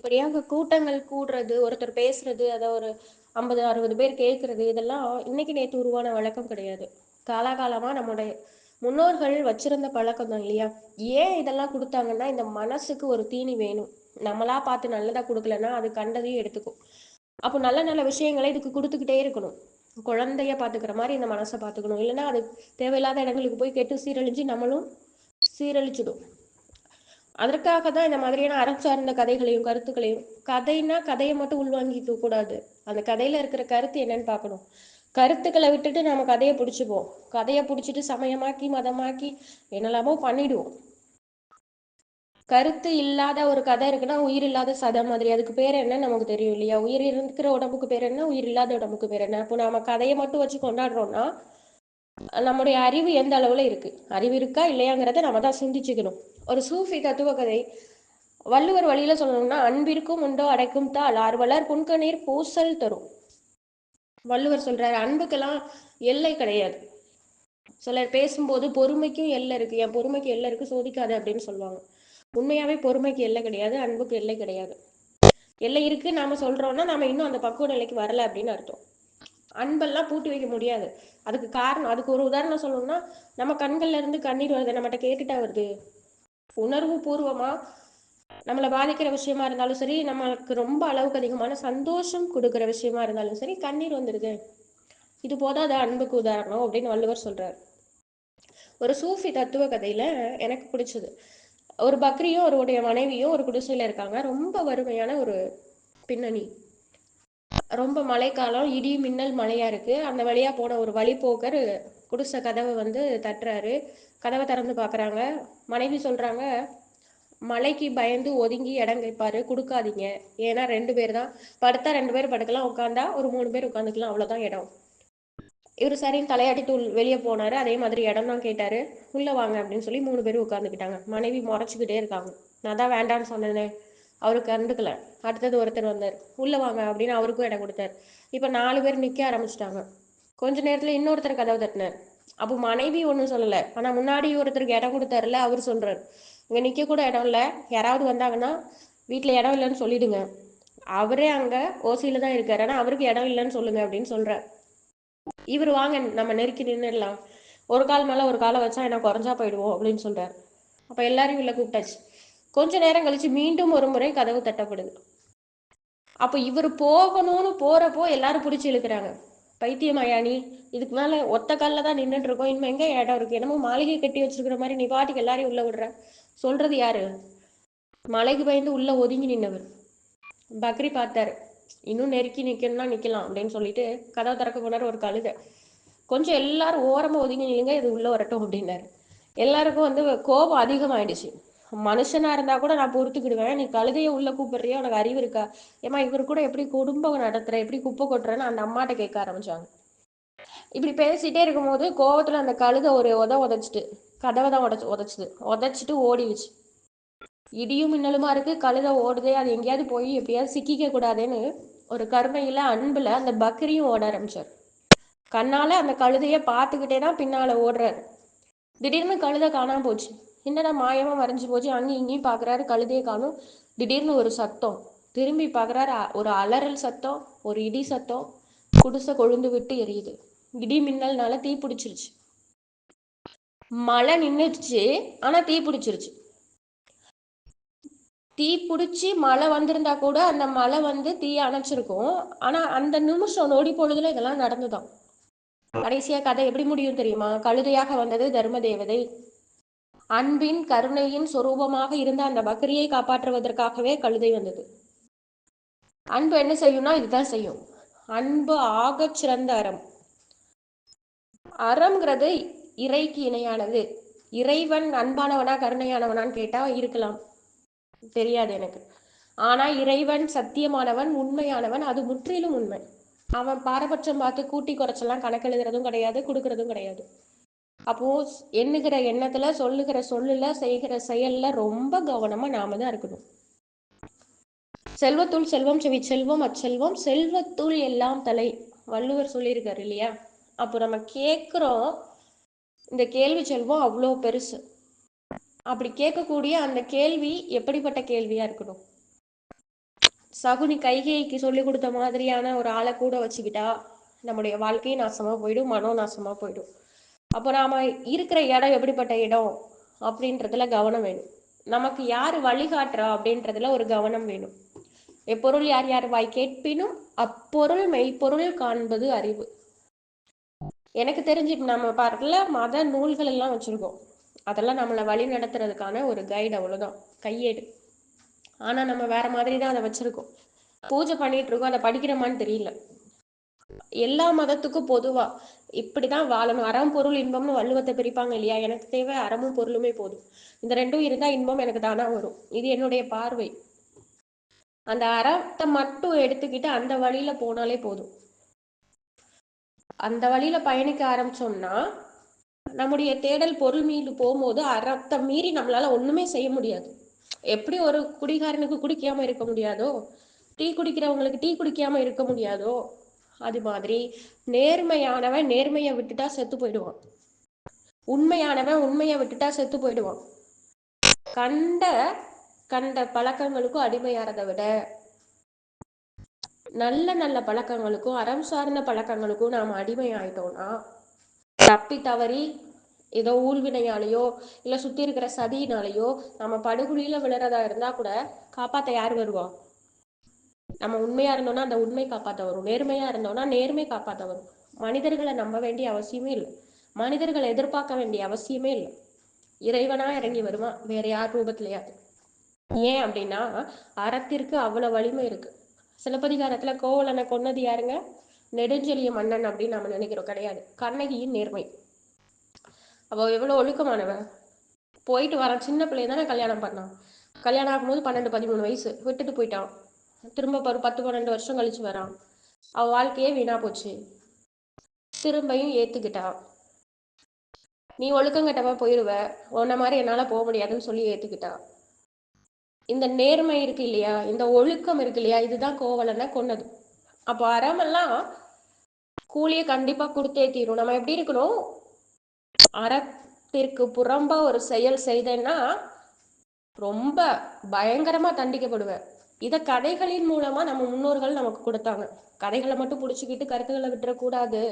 இப்படியாக கூட்டங்கள் கூடுறது ஒருத்தர் பேசுறது அதை ஒரு ஐம்பது அறுபது பேர் கேட்கறது இதெல்லாம் இன்னைக்கு நேற்று உருவான வழக்கம் கிடையாது. காலாகாலமா நம்முடைய முன்னோர்கள் வச்சிருந்த பழக்கம் தான் இல்லையா? ஏன் இதெல்லாம் கொடுத்தாங்கன்னா இந்த மனசுக்கு ஒரு தீனி வேணும். நம்மளா பார்த்து நல்லதா கொடுக்கலன்னா அது கண்டதையும் எடுத்துக்கும். அப்போ நல்ல நல்ல விஷயங்களை இதுக்கு கொடுத்துக்கிட்டே இருக்கணும். குழந்தைய பாத்துக்கிற மாதிரி இந்த மனசை பார்த்துக்கணும். இல்லைன்னா அது தேவையில்லாத இடங்களுக்கு போய் கெட்டு சீரழிஞ்சு நம்மளும் சீரழிச்சிடும். அதற்காக தான் இந்த மாதிரியான அறம் சார்ந்த கதைகளையும் கருத்துக்களையும் கதைனா கதையை மட்டும் உள்வாங்கிக்க கூடாது. அந்த கதையில இருக்கிற கருத்து என்னன்னு பார்க்கணும். கருத்துக்களை விட்டுட்டு நம்ம கதையை பிடிச்சிப்போம். கதையை பிடிச்சிட்டு சமயமாக்கி மதமாக்கி என்னெல்லாமோ பண்ணிடுவோம். கருத்து இல்லாத ஒரு கதை இருக்குன்னா உயிர் இல்லாத சதை மாதிரி. அதுக்கு பேர் என்ன நமக்கு தெரியும் இல்லையா? உயிர் இருக்கிற உடம்புக்கு பேர் என்ன? உயிர் இல்லாத உடம்புக்கு பேர் என்ன? இப்போ நம்ம கதையை மட்டும் வச்சு கொண்டாடுறோம்னா நம்முடைய அறிவு எந்த அளவுல இருக்கு? அறிவு இருக்கா இல்லையாங்கிறத நம்ம தான் சிந்திச்சுக்கணும். ஒரு சூஃபி தத்துவ கதை வள்ளுவர் வழியில சொல்லணும்னா அன்பிற்கும் உண்டோ அடைக்கும் தாள் ஆர்வலர் புன்கணீர் பூசல் தரும். வள்ளுவர் சொல்றாரு அன்புக்கெல்லாம் எல்லை கிடையாது. சிலர் பேசும்போது பொறுமைக்கும் எல்லை இருக்கு. என் பொறுமைக்கு எல்லை இருக்கு சோதிக்காது அப்படின்னு சொல்லுவாங்க. உண்மையாவே பொறுமைக்கு எல்லை கிடையாது அன்புக்கு எல்லை கிடையாது. எல்லை இருக்கு நாம சொல்றோம்னா நாம இன்னும் அந்த பக்குவ நிலைக்கு வரல அப்படின்னு அர்த்தம். அன்பெல்லாம் பூட்டி வைக்க முடியாது. அதுக்கு காரணம் அதுக்கு ஒரு உதாரணம் சொல்லணும்னா நம்ம கண்கள்ல இருந்து கண்ணீர் வருது நம்மகிட்ட கேட்டுட்டா வருது. உணர்வு பூர்வமா நம்மளை பாதிக்கிற விஷயமா இருந்தாலும் சரி நம்மளுக்கு ரொம்ப அளவுக்கு அதிகமான சந்தோஷம் கொடுக்குற விஷயமா இருந்தாலும் சரி கண்ணீர் வந்துடுது. இது போதாது அன்புக்கு உதாரணம் அப்படின்னு வள்ளுவர் சொல்றாரு. ஒரு சூஃபி தத்துவ கதையில எனக்கு பிடிச்சது. ஒரு பக்ரியும் அவருடைய மனைவியும் ஒரு குடிசையில இருக்காங்க. ரொம்ப வறுமையான ஒரு பின்னணி. ரொம்ப மழைக்காலம் இடி மின்னல் மழையா இருக்கு. அந்த வழியா போன ஒரு வழிபோக்கர் குடிசை கதவை வந்து தட்டுறாரு. கதவை திறந்து பார்க்குறாங்க மனைவி சொல்றாங்க மலைக்கு பயந்து ஒதுங்கி இடம் கேட்பாரு. கொடுக்காதீங்க. ஏன்னா ரெண்டு பேர் தான். படுத்தா ரெண்டு பேர் படுக்கலாம். உட்காந்தா ஒரு மூணு பேர் உட்காந்துக்கலாம். அவ்வளோதான் இடம். இவர் சரின்னு தலையாட்டிட்டு தூள் வெளியே போனாரு. அதே மாதிரி இடம் தான் கேட்டாரு. உள்ள வாங்க அப்படின்னு சொல்லி மூணு பேரும் உட்காந்துக்கிட்டாங்க மனைவி முறைச்சிக்கிட்டே இருக்காங்க. நான் தான் வேண்டான்னு சொன்னேனே. அவருக்கு கண்டுக்கல. அடுத்தது ஒருத்தர் வந்தார். உள்ள வாங்க அப்படின்னு அவருக்கும் இடம் கொடுத்தாரு. இப்போ நாலு பேர் நிற்க ஆரம்பிச்சிட்டாங்க. கொஞ்ச நேரத்துல இன்னொருத்தர் கதவு தட்டினார். அப்போ மனைவி ஒன்றும் சொல்லலை. ஆனால் முன்னாடி ஒருத்தருக்கு இடம் கொடுத்தாருல அவர் சொல்றாரு. இங்கே நிற்க கூட இடம் இல்லை. யாராவது வந்தாங்கன்னா வீட்டில் இடம் இல்லைன்னு சொல்லிடுங்க. அவரே அங்கே ஓசியில் தான் இருக்காரு. ஆனால் அவருக்கு இடம் இல்லைன்னு சொல்லுங்க அப்படின்னு சொல்கிறார் இவர் வாங்க நம்ம நெருக்கி நின்றுடலாம் ஒரு கால் மேலே ஒரு காலை வச்சா என்ன குறைஞ்சா போயிடுவோம் அப்படின்னு சொல்றாரு. அப்போ எல்லாரையும் உள்ள கூப்பிட்டாச்சு. கொஞ்ச நேரம் கழிச்சு மீண்டும் ஒரு முறை கதவு தட்டப்படுது. அப்போ இவர் போகணும்னு போறப்போ எல்லாரும் பிடிச்சி இழுக்கிறாங்க. பைத்தியமாயா நீ இதுக்கு மேல ஒத்த காலில் தான் நின்றுட்டு இருக்கோம் இனிமே எங்க இடம் இருக்கு? என்னமோ மாளிகை கட்டி வச்சிருக்கிற மாதிரி நீ பாட்டுக்கு எல்லாரையும் உள்ள விடுற. சொல்றது யாரு? மலைக்கு பயந்து உள்ள ஒதுங்கி நின்னவர். பக்ரி பார்த்தாரு. இன்னும் நெருக்கி நிக்கணும்னா நிக்கலாம் அப்படின்னு சொல்லிட்டு கதவை திறக்க போனார் ஒரு கழுதை. கொஞ்சம் எல்லாரும் ஓரமா ஒதுங்கி நில்லுங்க இது உள்ள வரட்டும் அப்படின்னாரு. எல்லாருக்கும் வந்து கோபம் அதிகமாயிடுச்சு. மனுஷனா இருந்தா கூட நான் பொறுத்துக்கிடுவேன். நீ கழுதைய உள்ள கூப்பிடுறியா? உனக்கு அறிவு இருக்கா? ஏமா இவர் கூட எப்படி குடும்பம் நடத்துற எப்படி குப்பை கொட்டுறேன்னு அந்த அம்மாட்ட கேட்க ஆரம்பிச்சாங்க. இப்படி பேசிட்டே இருக்கும்போது கோவத்துல அந்த கழுதை ஒரு உத உதச்சிட்டு கதவை தான் உடச்சு உதைச்சிது. உதைச்சிட்டு ஓடிடுச்சு. இடியும் மின்னலுமா இருக்கு. கழுதை ஓடுதே அது எங்கேயாவது போய் எப்படியாவது சிக்கிக்க கூடாதுன்னு ஒரு கருமையில அன்புல அந்த பக்கரியும் ஓட ஆரம்பிச்சார். கண்ணால அந்த கழுதைய பார்த்துக்கிட்டே தான் பின்னால ஓடுறாரு. திடீர்னு கழுதை காணாம போச்சு. என்னடா மாயமா மறைஞ்சு போச்சு? அங்கேயும் இங்கேயும் பாக்குறாரு கழுதையை காணும். திடீர்னு ஒரு சத்தம். திரும்பி பாக்குறாரு ஒரு அலறல் சத்தம் ஒரு இடி சத்தம். குடிசை கொழுந்து விட்டு எரியுது. இடி மின்னல்னால தீ பிடிச்சிருச்சு. மழை நின்றுச்சு ஆனா தீ பிடிச்சிருச்சு. தீ பிடிச்சி மழை வந்திருந்தா கூட அந்த மழை வந்து தீ அணைச்சிருக்கும். ஆனா அந்த நிமிஷம் நொடி பொழுதுல இதெல்லாம் நடந்துதான். கடைசியா கதை எப்படி முடியும் தெரியுமா? கழுதையாக வந்தது தர்ம தேவதை அன்பின் கருணையின் சொரூபமாக இருந்த அந்த பக்ரியை காப்பாற்றுவதற்காகவே கழுதை வந்தது. அன்பு என்ன செய்யும்னா இதுதான் செய்யும். அன்பு ஆக சிறந்த அறம். அறம்ங்கிறது இறைக்கு இணையானது. இறைவன் அன்பானவனா கருணையானவனான்னு கேட்டா இருக்கலாம். தெரியாது எனக்கு. ஆனா இறைவன் சத்தியமானவன் உண்மையானவன் அது முற்றிலும் உண்மை. அவன் பாரபட்சம் பார்த்து கூட்டி குறைச்செல்லாம் கணக்கு எழுதுறதும் கிடையாது கொடுக்கறதும் கிடையாது. அப்போ எண்ணுகிற எண்ணத்துல சொல்லுகிற சொல்லுல செய்கிற செயல்ல ரொம்ப கவனமா நாம தான் இருக்கணும். செல்வத்துள் செல்வம் செவி செல்வம் அச்செல்வம் செல்வத்துள் எல்லாம் தலை. வள்ளுவர் சொல்லியிருக்காரு இல்லையா? அப்போ நம்ம கேட்குறோம் இந்த கேள்வி செல்வம் அவ்வளோ பெருசு. அப்படி கேட்கக்கூடிய அந்த கேள்வி எப்படிப்பட்ட கேள்வியா இருக்கணும்? சகுனி கைகைக்கு சொல்லி கொடுத்த மாதிரியான ஒரு ஆளை கூட வச்சுக்கிட்டா நம்முடைய வாழ்க்கையும் நாசமா போயிடும் மனோ நாசமா போயிடும். அப்போ நாம இருக்கிற இடம் எப்படிப்பட்ட இடம் அப்படின்றதுல கவனம் வேணும். நமக்கு யார் வழிகாட்டுறா அப்படின்றதுல ஒரு கவனம் வேணும். எப்பொருள் யார் யார் வாய் கேட்பினும் அப்பொருள் மெய்ப்பொருள் காண்பது அறிவு. எனக்கு தெரிஞ்சு நம்ம பல மத நூல்கள் எல்லாம் வச்சிருக்கோம். அதெல்லாம் நம்மளை வழி நடத்துறதுக்கான ஒரு கைடு அவ்வளவுதான். கையேடு. ஆனா நம்ம வேற மாதிரி தான் அதை வச்சிருக்கோம். பூஜை பண்ணிட்டு இருக்கோம். அதை படிக்கிறோமான்னு தெரியல. எல்லா மதத்துக்கும் பொதுவா. இப்படிதான் வாழணும். அறம் பொருள் இன்பம்னு வள்ளுவத்தை பிரிப்பாங்க இல்லையா? எனக்கு தேவை அறமும் பொருளுமே போதும். இந்த ரெண்டும் இருந்தா இன்பம் எனக்கு தானா வரும். இது என்னுடைய பார்வை. அந்த அறத்தை மட்டும் எடுத்துக்கிட்டு அந்த வழியில போனாலே போதும். அந்த வழியில பயணிக்க ஆரம்பிச்சோம்னா நம்முடைய தேடல் பொருள் மீது போகும்போது அறத்தை மீறி நம்மளால ஒண்ணுமே செய்ய முடியாது. எப்படி ஒரு குடிகாரனுக்கு குடிக்காம இருக்க முடியாதோ? டீ குடிக்கிறவங்களுக்கு டீ குடிக்காம இருக்க முடியாதோ? அது மாதிரி நேர்மையானவன் நேர்மையை விட்டுட்டா செத்து போயிடுவான். உண்மையானவன் உண்மையை விட்டுட்டா செத்து போயிடுவான். கண்ட கண்ட பழக்கங்களுக்கும் அடிமையாறதை விட நல்ல நல்ல பழக்கங்களுக்கும் அறம் சார்ந்த பழக்கங்களுக்கும் நாம் அடிமை ஆயிட்டோம்னா தப்பி தவறி ஏதோ ஊழ்வினையாலேயோ இல்லை சுற்றி இருக்கிற சதியினாலேயோ நம்ம படுகொலியில விழுறதா இருந்தா கூட காப்பாத்த யார் வருவான் நம்ம உண்மையா இருந்தோம்னா அந்த உண்மை காப்பாற்ற வரும். நேர்மையா இருந்தோம்னா நேர்மை காப்பாற்ற வரும். மனிதர்களை நம்ப வேண்டிய அவசியமே இல்லை. மனிதர்களை எதிர்பார்க்க வேண்டிய அவசியமே இல்லை. இறைவனா இறங்கி வருவான் வேற யார் ரூபத்திலையாது ஏன் அப்படின்னா அறத்திற்கு அவ்வளவு வலிமை இருக்கு. சிலப்பதிகாரத்துல கோவலனை கொன்னது யாருங்க? நெடுஞ்செழிய மன்னன் அப்படின்னு நம்ம நினைக்கிறோம். கிடையாது. கண்ணகியின் நேர்மை. அவ எவ்வளவு ஒழுக்கமானவன் போயிட்டு வரான். சின்ன பிள்ளைய தானே கல்யாணம் பண்ணான். கல்யாணம் ஆகும்போது பன்னெண்டு பதிமூணு வயசு. விட்டுட்டு போயிட்டான். திரும்ப ஒரு பத்து பன்னெண்டு வருஷம் கழிச்சு வரான் அவ வாழ்க்கையே வீணா போச்சு. திரும்பியும் ஏத்துக்கிட்டா. நீ ஒழுக்கங்கட்டமா போயிருவ. உன்ன மாதிரி என்னால போக முடியாதுன்னு சொல்லி ஏத்துக்கிட்டா. இந்த நேர்மை இருக்கு இல்லையா? இந்த ஒழுக்கம் இருக்கு இல்லையா? இதுதான் கோவலனை கொன்னது. அப்போ அறமெல்லாம் கூலியை கண்டிப்பா கொடுத்தே தீரும். நம்ம எப்படி இருக்கணும்? அறத்திற்கு புறம்பா ஒரு செயல் செய்தேன்னா ரொம்ப பயங்கரமா தண்டிக்கப்படுவேன் இதை கதைகளின் மூலமா நம்ம முன்னோர்கள் நமக்கு கொடுத்தாங்க. கதைகளை மட்டும் பிடிச்சிக்கிட்டு கருத்துக்களை விட்டுறக்கூடாது.